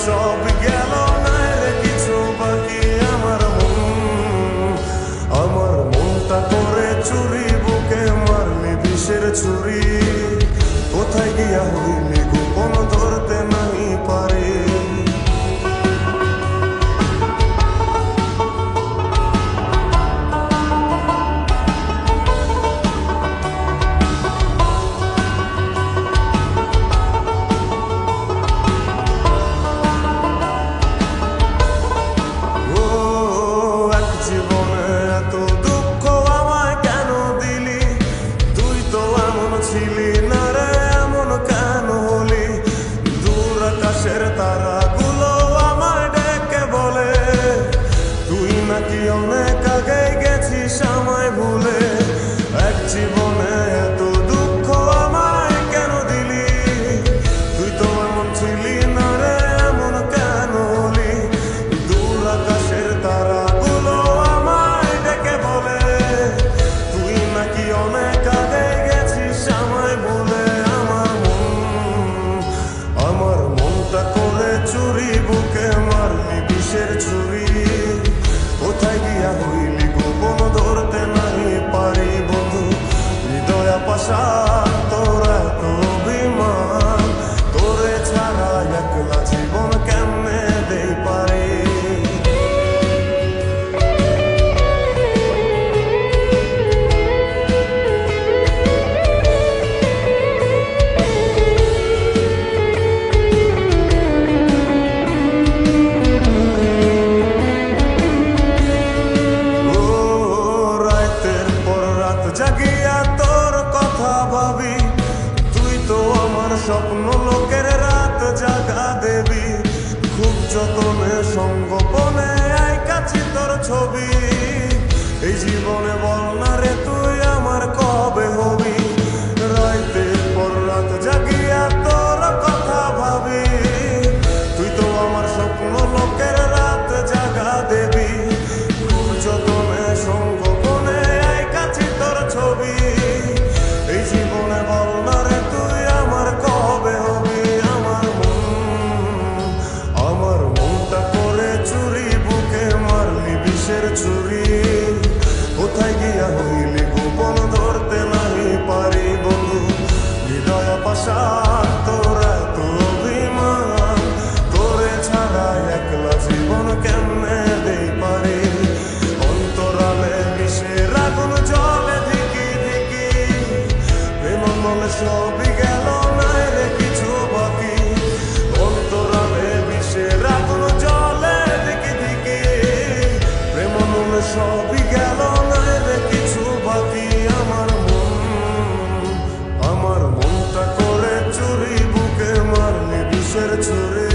sol স্বপ্ন লোকের রাত জাগা দেবী। খুব যতনে সঙ্গোপনে আইকাছি তোর ছবি। এই জীবনে বল প্রেমের চুরি কোথায় গিয়া হইলে গোপন ধরতে নাহি পারি বন্ধু? হৃদয় পাশা তোরা তো অভিমান। তোরে ছাড়া একলা জীবন কেমনে দেই পারি? অন্তরালে মিশে রাগুন জলে ধিকি ধিকি প্রেম মনে সবই to